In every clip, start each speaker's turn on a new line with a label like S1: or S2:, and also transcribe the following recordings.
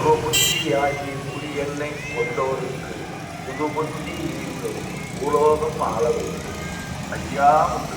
S1: ஒரு புத்தியாகி புலி எண்ணெய் கொண்டோருக்கு புது புத்தி ஈர்க்கும் பூலோகம் அளவு ஐயா உண்டு.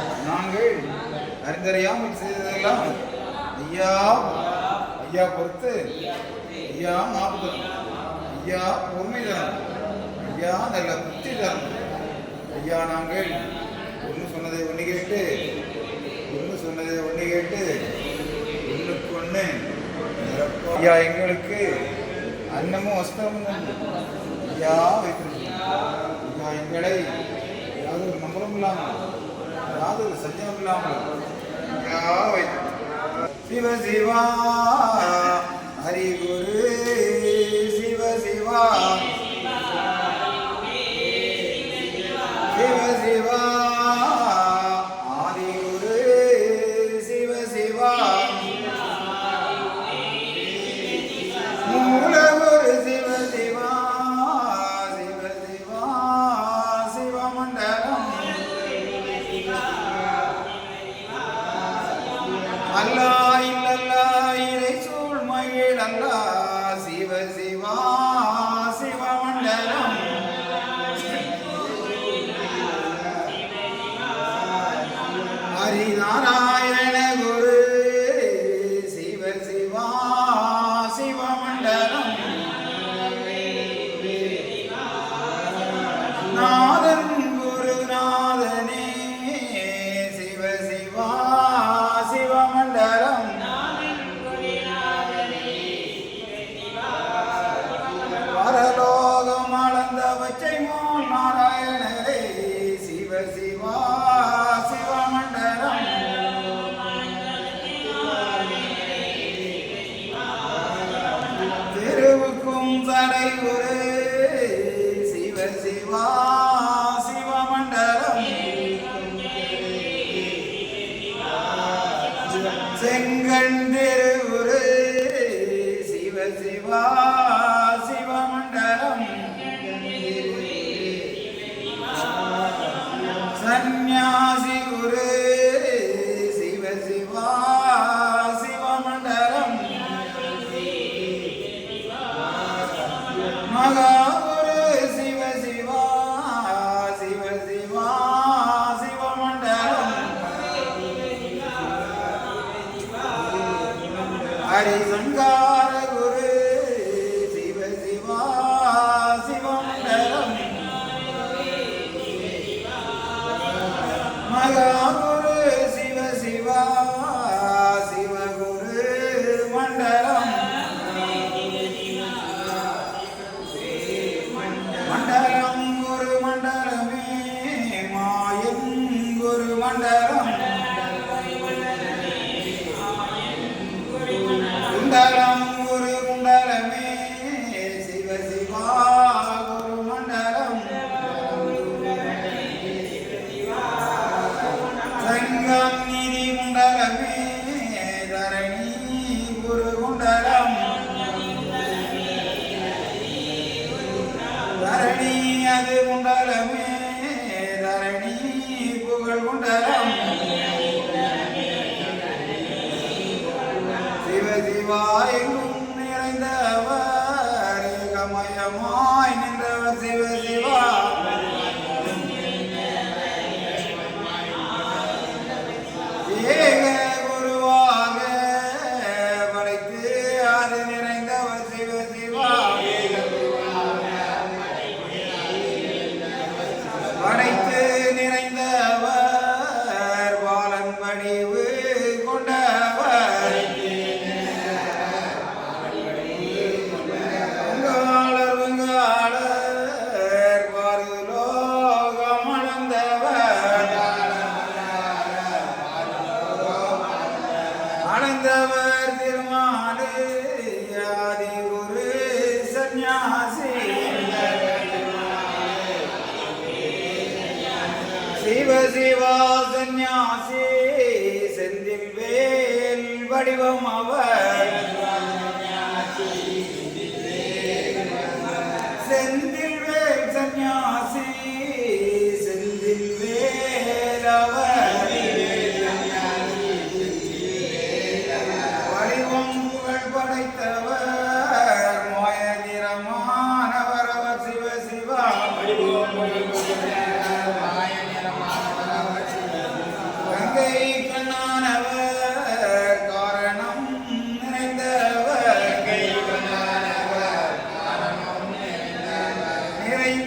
S2: நாங்கள் அறிந்தறியாமல் செய்ததெல்லாம் ஐயா ஐயா பொறுத்து ஐயா மாப்புதல் ஐயா பொறுமை தரம் ஐயா நல்ல புத்தி தரம் ஐயா நாங்கள் ஒன்று சொன்னதை ஒன்று கேட்டு ஒன்று சொன்னதை ஒன்று கேட்டு ஒன்றுக்கு ஒன்று ஐயா எங்களுக்கு அன்னமும் வஸ்திரமும் ஐயா வைத்திருக்கோம் ஐயா எங்களை யாதொரு நம்பரும் இல்லாமல் காதல் சத்தியம் இல்லாமல் சிவ சிவா ஹரி குரு சிவ சங்கம் நிதி குண்டலமே தரணி குரு குண்டலம். தரணி அது குண்டலமே தரணி புகழ் குண்டலம். சிவ சிவா நிறைந்தவர் கமயமாய் நின்றவர் சிவ சிவா சிவா சந்நியாசி செந்தில் வேல் வடிவம் அவர்.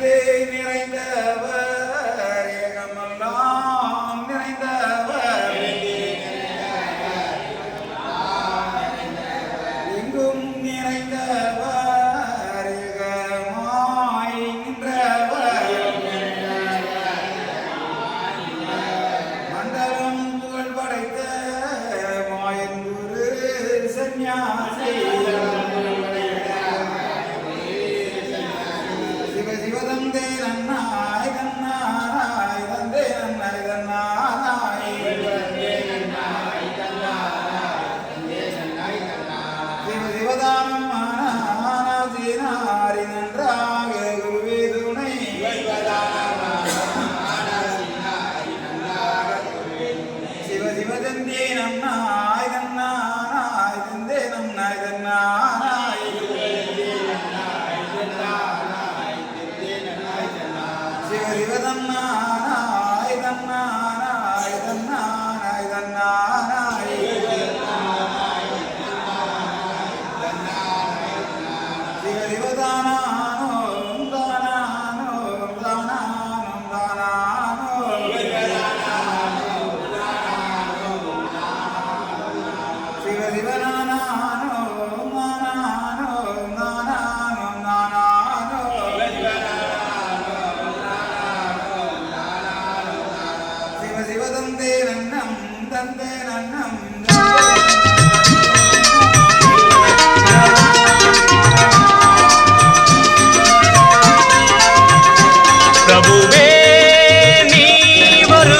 S2: நிறைந்து நிறைந்தவர் ஏகமெல்லாம் நிறைந்தவர். எங்கும் நிறைந்தவர் ஏகமாய் நின்றவர். மண்டலம் புகழ் படைத்த மாயன் குரு சந்நியாசி. நன்னம் தந்தே நன்னம்
S3: பிரபுவே நீ வருவாய்.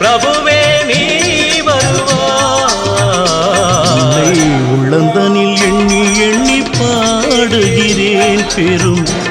S3: பிரபுவே நீ வருவாய்.
S4: உள்ளந்தனில் எண்ணி எண்ணி பாடுகிறேன் பெரும்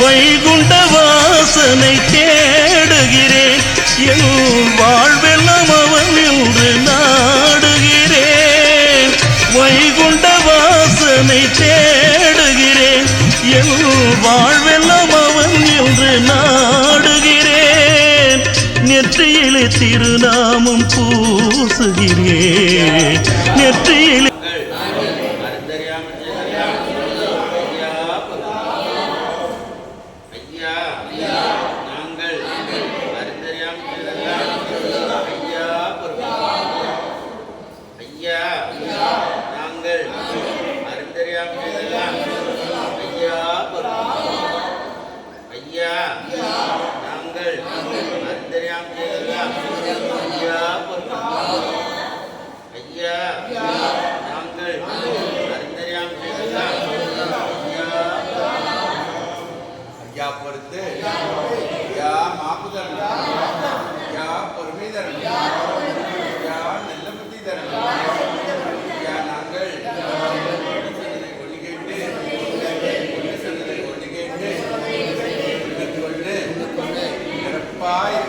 S4: வைகுண்ட வாசனை தேடுகிறேன். என் வாழ் Pai.